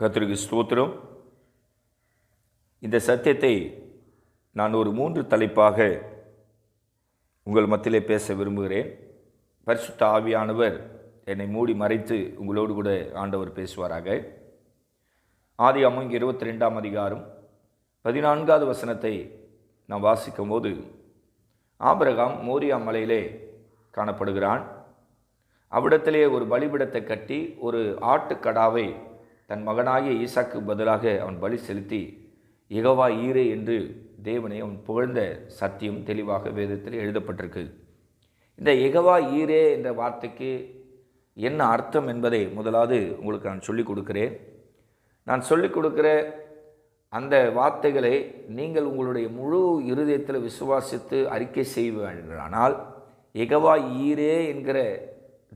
கத்திரிக்கு ஸ்தோத்திரம். இந்த சத்தியத்தை நான் ஒரு மூன்று தலைப்பாக உங்கள் மத்தியிலே பேச விரும்புகிறேன். பரிசுத்த ஆவியானவர் என்னை மூடி மறைத்து உங்களோடு கூட ஆண்டவர் பேசுவாராக. ஆதி அம்மங்க இருபத்தி ரெண்டாம் அதிகாரம் பதினான்காவது வசனத்தை நாம் வாசிக்கும் போது ஆபரகாம் மோரியா மலையிலே காணப்படுகிறான். அவ்விடத்திலே ஒரு பலிபிடத்தை கட்டி ஒரு ஆட்டுக்கடாவை தன் மகனாகிய ஈசாக்கு பதிலாக அவன் பலி செலுத்தி இகவா ஈரே என்று தேவனை அவன் புகழ்ந்த சத்தியம் தெளிவாக வேதத்தில் எழுதப்பட்டிருக்கு. இந்த இகவா ஈரே என்ற வார்த்தைக்கு என்ன அர்த்தம் என்பதை முதலாவது உங்களுக்கு நான் சொல்லிக் கொடுக்கிறேன். நான் சொல்லிக் கொடுக்கிற அந்த வார்த்தைகளை நீங்கள் உங்களுடைய முழு இருதயத்தில் விசுவாசித்து அறிக்கை செய்வீர்களானால் எகவா ஈரே என்கிற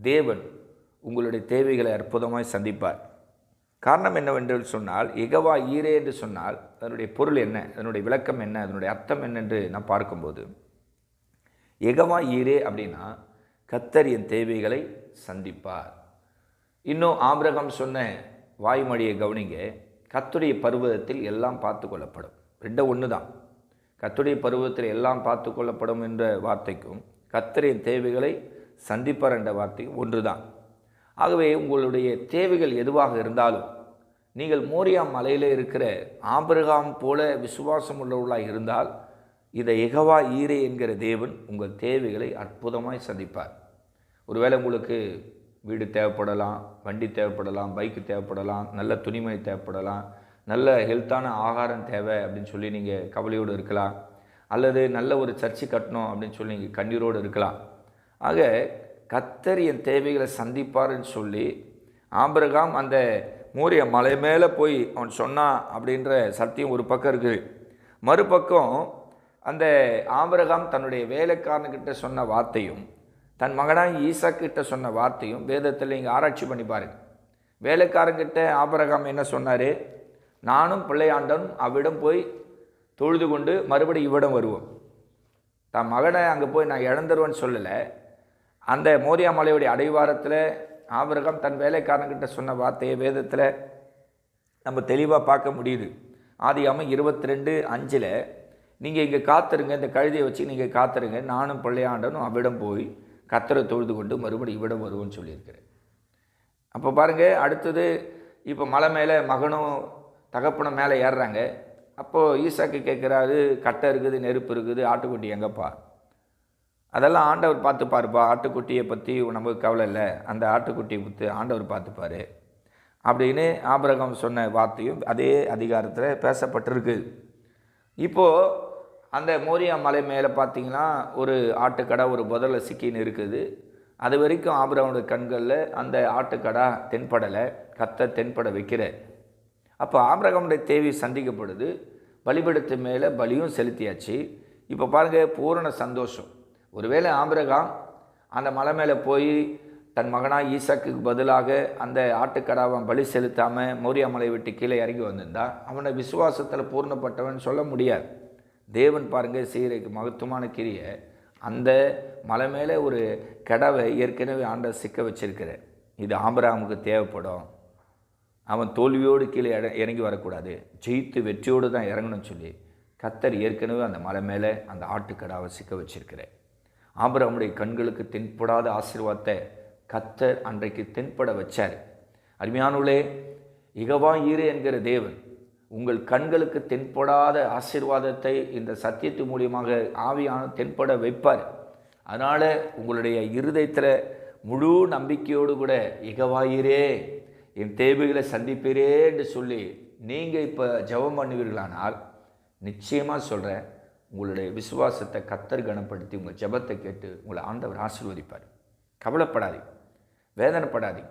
தேவன் உங்களுடைய தேவைகளை அற்புதமாய் சந்திப்பார். காரணம் என்னவென்று சொன்னால் எகவா ஈரே என்று சொன்னால் அதனுடைய பொருள் என்ன அதனுடைய விளக்கம் என்ன அதனுடைய அர்த்தம் என்ன என்று நான் பார்க்கும்போது எகவா ஈரே அப்படின்னா கத்தர் என் தேவைகளை சந்திப்பார். இன்னும் ஆபிரகம் சொன்ன வாய்மொழியை கவனிங்க கத்துடைய பருவதத்தில் எல்லாம் பார்த்து கொள்ளப்படும். ரெண்டும் ஒன்று தான். கத்துடைய பருவத்தில் எல்லாம் பார்த்து கொள்ளப்படும் என்ற வார்த்தைக்கும் கத்தரின் தேவைகளை சந்திப்பார் என்ற வார்த்தைக்கும் ஒன்று தான். ஆகவே உங்களுடைய தேவைகள் எதுவாக இருந்தாலும் நீங்கள் மோரியா மலையில் இருக்கிற ஆபிரகாம் போல விசுவாசம் உள்ளவர்களாக இருந்தால் இதை எகவா ஈரே என்கிற தேவன் உங்கள் தேவைகளை அற்புதமாய் சந்திப்பார். ஒருவேளை உங்களுக்கு வீடு தேவைப்படலாம் வண்டி தேவைப்படலாம் பைக்கு தேவைப்படலாம் நல்ல துணிமணி தேவைப்படலாம் நல்ல ஹெல்த்தான ஆகாரம் தேவை அப்படின்னு சொல்லி நீங்கள் கவலையோடு இருக்கலாம். அல்லது நல்ல ஒரு சர்ச்சு கட்டணும் அப்படின்னு சொல்லி நீங்கள் கண்ணீரோடு இருக்கலாம். ஆக கத்தர் என் தேவைகளை சந்திப்பார்னு சொல்லி ஆபிரகாம் அந்த மூரிய மலை மேலே போய் அவன் சொன்னான் அப்படின்ற சத்தியம் ஒரு பக்கம் இருக்குது மறுபக்கம் அந்த ஆபிரகாம் தன்னுடைய வேலைக்காரன்கிட்ட சொன்ன வார்த்தையும் தன் மகனாக ஈசாக்கிட்ட சொன்ன வார்த்தையும் வேதத்தில் இங்கே ஆராய்ச்சி பண்ணி பாருங்க வேலைக்காரங்கிட்ட ஆபரகாம் என்ன சொன்னார்? நானும் பிள்ளையாண்டனும் அவ்விடம் போய் தொழுது கொண்டு மறுபடி இவ்விடம் வருவோம். தன் மகனை அங்கே போய் நான் இழந்துருவேன்னு சொல்லலை. அந்த மோரியா மலையுடைய அடைவாரத்தில் ஆபிரகம் தன் வேலைக்காரங்கிட்ட சொன்ன வார்த்தையை வேதத்தில் நம்ம தெளிவாக பார்க்க முடியுது. ஆதியாமல் இருபத்தி ரெண்டு அஞ்சில் நீங்கள் இங்கே காத்துருங்க இந்த கழுதியை வச்சு நீங்கள் காத்துருங்க. நானும் பிள்ளையாண்டனும் அவ்விடம் போய் கத்தரை தொழுது கொண்டு மறுபடியும் இவ்விடம் வருவோன்னு சொல்லியிருக்கிறேன் அப்போ பாருங்கள் அடுத்தது இப்போ மலை மேலே மகனும் தகப்பனும் மேலே ஏறுறாங்க. அப்போது ஈசாக்கு கேட்குறாரு கட்டை இருக்குது நெருப்பு இருக்குது ஆட்டுக்குட்டி எங்கப்பா? அதெல்லாம் ஆண்டவர் பார்த்துப்பாருப்பா. ஆட்டுக்குட்டியை பற்றி நமக்கு கவலை இல்லை. அந்த ஆட்டுக்குட்டியை பற்றி ஆண்டவர் பார்த்துப்பார். அப்படின்னு ஆபரகம் சொன்ன வார்த்தையும் அதே அதிகாரத்தில் பேசப்பட்டிருக்கு. இப்போது அந்த மோரியா மலை மேலே பார்த்தீங்கன்னா ஒரு ஆட்டுக்கடை ஒரு புதல சிக்கின்னு இருக்குது. அது வரைக்கும் ஆபரகனுடைய கண்களில் அந்த ஆட்டுக்கடா தென்படலை. கத்த தென்பட வைக்கிற அப்போ ஆபிரகமுடைய தேவை சந்திக்கப்படுது. பலிபடத்து மேலே பலியும் செலுத்தியாச்சு. இப்போ பாருங்கள் பூரண சந்தோஷம். ஒருவேளை ஆபிரகாம் அந்த மலை மேலே போய் தன் மகனாக ஈசாக்கு பதிலாக அந்த ஆட்டுக்கடாவன் பலி செலுத்தாமல் மௌரிய மலை விட்டு கீழே இறங்கி வந்திருந்தா அவனை விசுவாசத்தில் பூர்ணப்பட்டவன் சொல்ல முடியாது. தேவன் பாருங்கள் செய்கிற மகத்துவமான கிரியை அந்த மலை மேலே ஒரு கடவை ஏற்கனவே ஆண்ட சிக்க வச்சிருக்கிற இது ஆம்பராமுக்கு தேவைப்படும். அவன் தோல்வியோடு கீழே இறங்கி வரக்கூடாது. ஜெயித்து வெற்றியோடு தான் இறங்கணும்னு சொல்லி கத்தர் ஏற்கனவே அந்த மலை மேலே அந்த ஆட்டுக்கடாவை சிக்க வச்சிருக்கிறேன் ஆம்பராமுடைய கண்களுக்கு தென்படாத ஆசீர்வாதத்தை கத்தர் அன்றைக்கு தென்பட வச்சார். அருமையானுள்ளே இகவா ஈரு என்கிற தேவன் உங்கள் கண்களுக்கு தென்படாத ஆசீர்வாதத்தை இந்த சத்தியத்து மூலியமாக ஆவியான தென்பட வைப்பார். அதனால் உங்களுடைய இருதயத்தில் முழு நம்பிக்கையோடு கூட இகவாயிரே என் தேவைகளை சந்திப்பீரே என்று சொல்லி நீங்கள் இப்போ ஜெபம் பண்ணுவீர்களானால் நிச்சயமாக சொல்கிறேன் உங்களுடைய விசுவாசத்தை கத்தர் கனப்படுத்தி உங்கள் ஜெபத்தை கேட்டு உங்களை ஆண்டவர் ஆசீர்வதிப்பார். கவலைப்படாதீங்க. வேதனைப்படாதீங்க.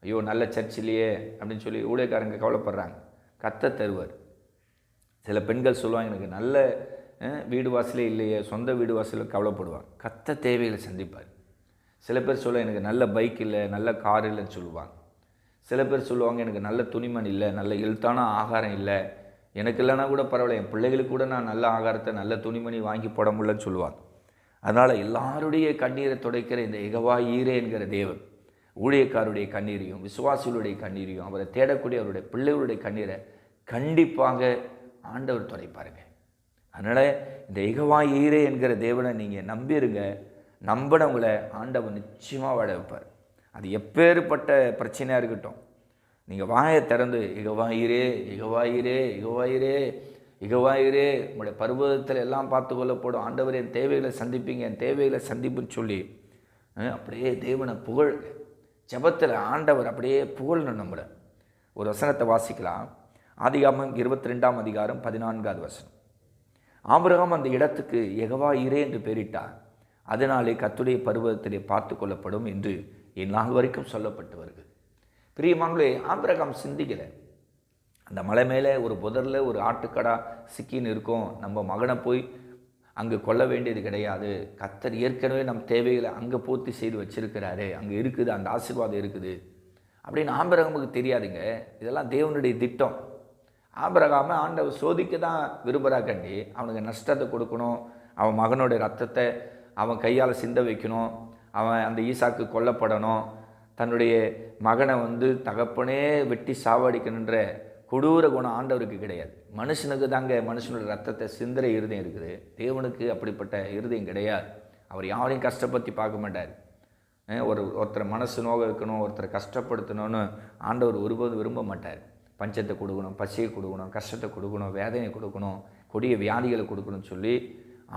ஐயோ நல்ல சர்ச்சிலேயே அப்படின்னு சொல்லி ஊழியக்காரங்க கவலைப்படுறாங்க. கத்த தருவார். சில பெண்கள் சொல்லுவாங்க எனக்கு நல்ல வீடு வாசலே இல்லையே சொந்த வீடு வாசலில் கவலைப்படுவாங்க. கத்த தேவைகளை சந்திப்பார். சில பேர் சொல்ல எனக்கு நல்ல பைக் இல்லை நல்ல கார் இல்லைன்னு சொல்லுவாங்க. சில பேர் சொல்லுவாங்க எனக்கு நல்ல துணிமணி இல்லை நல்ல எழுத்தான ஆகாரம் இல்லை எனக்கு இல்லைனா கூட பரவாயில்ல. என் பிள்ளைகளுக்கு கூட நான் நல்ல ஆகாரத்தை நல்ல துணிமணி வாங்கி போட முடியலன்னு சொல்லுவாங்க. அதனால் எல்லாருடைய கண்ணீரை துடைக்கிற இந்த எகவா ஈரே என்கிற தேவன் ஊழியக்காருடைய கண்ணீரையும் விசுவாசிகளுடைய கண்ணீரையும் அவரை தேடக்கூடிய அவருடைய பிள்ளைகளுடைய கண்ணீரை கண்டிப்பாக ஆண்டவர் துடைப்பாருங்க. அதனால் இந்த எகவா ஈரே என்கிற தேவனை நீங்கள் நம்பிருங்க. நம்பினவங்களை ஆண்டவர் நிச்சயமாக வாழ வைப்பார். அது எப்பேற்பட்ட பிரச்சனையாக இருக்கட்டும். நீங்கள் வாயை திறந்து இகவாயிரே இகவாயிரே இகவாயிரே இகவாயிரே உங்களுடைய பருவத்தில் எல்லாம் பார்த்து கொள்ளப்படும் ஆண்டவர் என் தேவைகளை சந்திப்பீங்க என் தேவைகளை சந்திப்புன்னு சொல்லி அப்படியே தேவனை புகழ் ஜபத்தில் ஆண்டவர் அப்படியே புகழணும் நம்மளை. ஒரு வசனத்தை வாசிக்கலாம். ஆதிகாமம் இருபத்தி ரெண்டாம் அதிகாரம் பதினான்காவது வசனம். ஆபிரகாம் அந்த இடத்துக்கு எகவா இரே என்று பெயரிட்டார். அதனாலே கத்துடைய பருவத்திலே பார்த்து கொள்ளப்படும் என்று இந்நாள் வரைக்கும் சொல்லப்பட்டு வருகிறது. பிரியமானே ஆபிரகாம் சிந்திக்கலை. அந்த மலை மேலே ஒரு புதரில் ஒரு ஆட்டுக்கடா சிக்கின்னு இருக்கும். நம்ம மகனை போய் அங்கே கொல்ல வேண்டியது கிடையாது. கத்தர் ஏற்கனவே நம் தேவைகளை அங்கே பூர்த்தி செய்து வச்சிருக்கிறாரு. அங்கே இருக்குது அந்த ஆசீர்வாதம் இருக்குது. அப்படின்னு ஆபிரகாமுக்கு தெரியாதுங்க. இதெல்லாம் தேவனுடைய திட்டம். ஆபிரகாம ஆண்டவர் சோதிக்க தான் விரும்புகிறா கண்டி. அவனுக்கு நஷ்டத்தை கொடுக்கணும். அவன் மகனுடைய ரத்தத்தை அவன் கையால் சிந்த வைக்கணும். அவன் அந்த ஈசாக்கு கொல்லப்படணும். தன்னுடைய மகனை வந்து தகப்பனே வெட்டி சாவடிக்கணுன்ற கொடூர குணம் ஆண்டவருக்கு கிடையாது. மனுஷனுக்கு தாங்க மனுஷனுடைய ரத்தத்தை சிந்தனை இருதயம் இருக்குது. தேவனுக்கு அப்படிப்பட்ட இருதயம் கிடையாது. அவர் யாரையும் கஷ்டப்படுத்தி பார்க்க மாட்டார். ஒரு ஒருத்தரை மனசு நோக வைக்கணும் ஒருத்தரை கஷ்டப்படுத்தணும்னு ஆண்டவர் ஒருபோதும் விரும்ப மாட்டார். பஞ்சத்தை கொடுக்கணும் பசியை கொடுக்கணும் கஷ்டத்தை கொடுக்கணும் வேதனையை கொடுக்கணும் கொடிய வியாதிகளை கொடுக்கணும்னு சொல்லி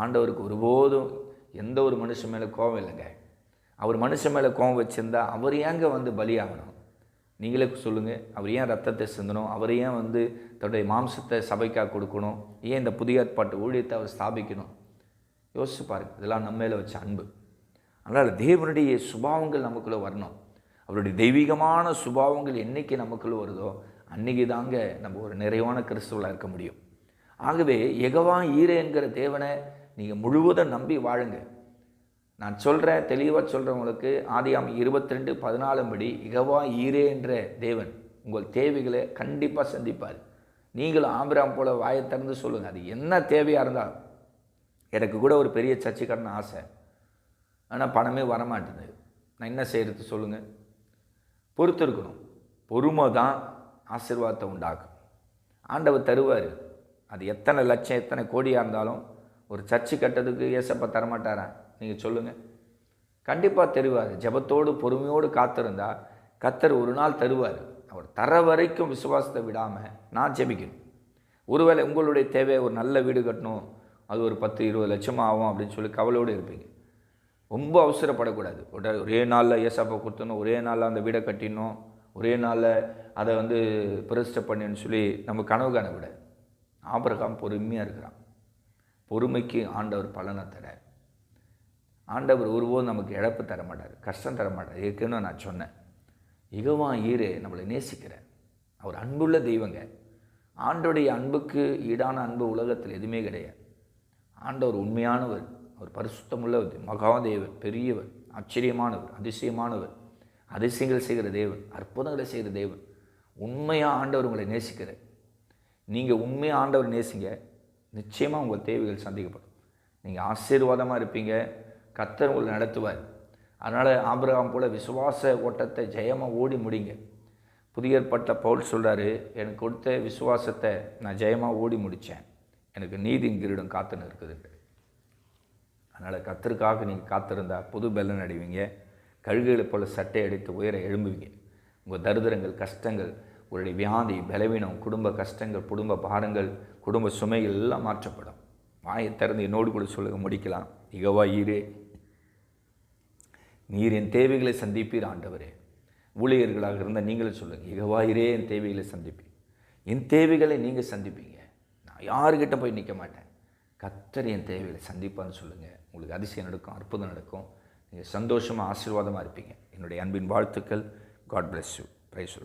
ஆண்டவருக்கு ஒருபோதும் எந்த ஒரு மனுஷன் மேலே கோபம் இல்லைங்க. அவர் மனுஷன் மேலே கோபம் வச்சிருந்தா அவர் ஏங்க வந்து பலியாகணும்? நீங்களே சொல்லுங்கள் அவர் ஏன் ரத்தத்தை சிந்தணும்? அவர் ஏன் வந்து தன்னுடைய மாம்சத்தை சபைக்காக கொடுக்கணும்? ஏன் இந்த புதிய ஏற்பாட்டு ஊழியத்தை அவர் ஸ்தாபிக்கணும்? யோசிச்சு பாருங்க. இதெல்லாம் நம்ம மேலே வச்ச அன்பு. அதனால் தேவனுடைய சுபாவங்கள் நமக்குள்ளே வரணும். அவருடைய தெய்வீகமான சுபாவங்கள் என்றைக்கு நமக்குள்ளே வருதோ அன்னைக்கு தாங்க நம்ம ஒரு நிறைவான கிறிஸ்துவலாக இருக்க முடியும். ஆகவே எகவா ஈரே என்கிற தேவனை நீங்கள் முழுவதும் நம்பி வாழுங்க. நான் சொல்கிறேன் தெளிவாக சொல்கிறவங்களுக்கு ஆதியாம் இருபத்தி ரெண்டு பதினாலும் படி இகவா ஈரே என்ற தேவன் உங்கள் தேவைகளை கண்டிப்பாக சந்திப்பார். நீங்களும் ஆம்பிராம் போல் வாயை திறந்து சொல்லுங்கள் அது என்ன தேவையாக இருந்தாலும். எனக்கு கூட ஒரு பெரிய சர்ச்சைக்காரன் ஆசை. ஆனால் பணமே வரமாட்டேது நான் என்ன செய்கிறது சொல்லுங்கள் பொறுத்து இருக்கணும். பொறுமை தான் ஆசீர்வாதத்தை உண்டாக்கும். ஆண்டவர் தருவார். அது எத்தனை லட்சம் எத்தனை கோடியாக இருந்தாலும் ஒரு சர்ச்சு கட்டதுக்கு ஏசப்பா தரமாட்டாரா? நீங்கள் சொல்லுங்கள் கண்டிப்பாக தருவார். ஜெபத்தோடு பொறுமையோடு காத்திருந்தா கத்தர் ஒரு நாள் தருவார். அவர் தர வரைக்கும் விசுவாசத்தை விடாமல் நான் ஜெபிக்கணும். ஒருவேளை உங்களுடைய தேவை ஒரு நல்ல வீடு கட்டணும். அது ஒரு பத்து இருபது லட்சம் ஆகும் அப்படின்னு சொல்லி கவலையோடு இருப்பீங்க. ரொம்ப அவசரப்படக்கூடாது. ஒரே நாளில் ஏசாப்பா கொடுத்தணும் ஒரே நாளில் அந்த வீடை கட்டிடணும். ஒரே நாளில் அதை வந்து பிரதிஷ்டை பண்ணின்னு சொல்லி நம்ம கனவு காணக்கூடாது. ஆபரகாம் பொறுமையாக இருக்கிறான். பொறுமைக்கு ஆண்டவர் பலனை தர ஆண்டவர் ஒருபோதும் நமக்கு இழப்பு தர மாட்டார் கஷ்டம் தர மாட்டார் ஏற்கனவே நான் சொன்னேன். இகவா ஈரே நம்மளை நேசிக்கிறேன் அவர் அன்புள்ள தெய்வங்க. ஆண்டோடைய அன்புக்கு ஈடான அன்பு உலகத்தில் எதுவுமே கிடையாது. ஆண்டவர் உண்மையானவர் அவர் பரிசுத்தமுள்ளவர் மகாதேவன் பெரியவர் ஆச்சரியமானவர் அதிசயமானவர் அதிசயங்கள் செய்கிற தேவன் அற்புதங்களை செய்கிற தேவன். உண்மையாக ஆண்டவர் உங்களை நேசிக்கிறார். நீங்கள் உண்மையாக ஆண்டவர் நேசிங்க நிச்சயமாக உங்கள் தேவைகள் சந்திக்கப்படும். நீங்கள் ஆசீர்வாதமாக இருப்பீங்க. கத்தர் உங்களை நடத்துவார். அதனால் ஆபிரகாம் போல் விசுவாச ஓட்டத்தை ஜெயமாக ஓடி முடிங்க. புதிய ஏற்பட்ட பவுல் சொல்கிறாரு எனக்கு கொடுத்த விசுவாசத்தை நான் ஜெயமாக ஓடி முடித்தேன் எனக்கு நீதியின் கிரீடம் காத்துன்னு இருக்குதுன்ட்டு அதனால் கத்தருக்காக நீங்கள் காத்திருந்தால் புது பெல்லன் அடைவீங்க. கழுகுகளை போல் சட்டை அடித்து உயர எழும்புவீங்க. உங்கள் தரித்திரங்கள் கஷ்டங்கள் உங்களுடைய வியாதி பலவீனம் குடும்ப கஷ்டங்கள் குடும்ப பாரங்கள் குடும்ப சுமைகள் எல்லாம் மாற்றப்படும். வாயை திறந்து என்னோடு கூட சொல்லுங்க முடிக்கலாம். இகவா ஈரே நீர் என் தேவைகளை சந்திப்பீர் ஆண்டவரே. ஊழியர்களாக இருந்தால் நீங்களும் சொல்லுங்கள் இகவாயிரே என் தேவைகளை சந்திப்பீர். என் தேவைகளை நீங்கள் சந்திப்பீங்க. நான் யாருக்கிட்ட போய் நிற்க மாட்டேன். கத்தர் என் தேவைகளை சந்திப்பான்னு சொல்லுங்கள் உங்களுக்கு அதிசயம் நடக்கும் அற்புதம் நடக்கும். நீங்கள் சந்தோஷமாக ஆசீர்வாதமாக இருப்பீங்க. என்னுடைய அன்பின் வாழ்த்துக்கள். God bless you price